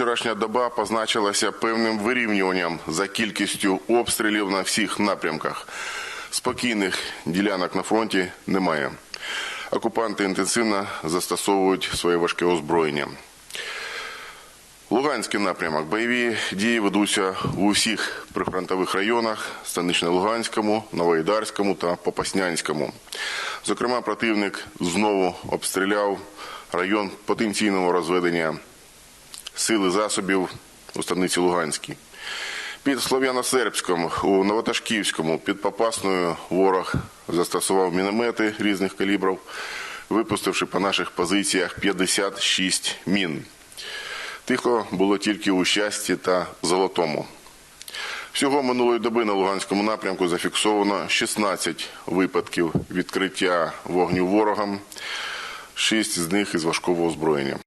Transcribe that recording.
вчорашня доба позначилася певним вирівнюванням за кількістю обстрілів на всіх напрямках. Спокійних ділянок на фронті немає. Окупанти інтенсивно застосовують своє важке озброєння. Луганський напрямок. Бойові дії ведуться у всіх прифронтових районах Станично-Луганському, Новоїдарському та Попаснянському. Зокрема, противник знову обстріляв район потенційного розведення сили засобів у станиці Луганській. Під Слов'яно-Сербськом у Новоташківському під Попасною ворог застосував міномети різних калібрів, випустивши по наших позиціях 56 мін. Тихо було тільки у щасті та золотому. Всього минулої доби на Луганському напрямку зафіксовано 16 випадків відкриття вогню ворогам, 6 з них із важкого озброєння.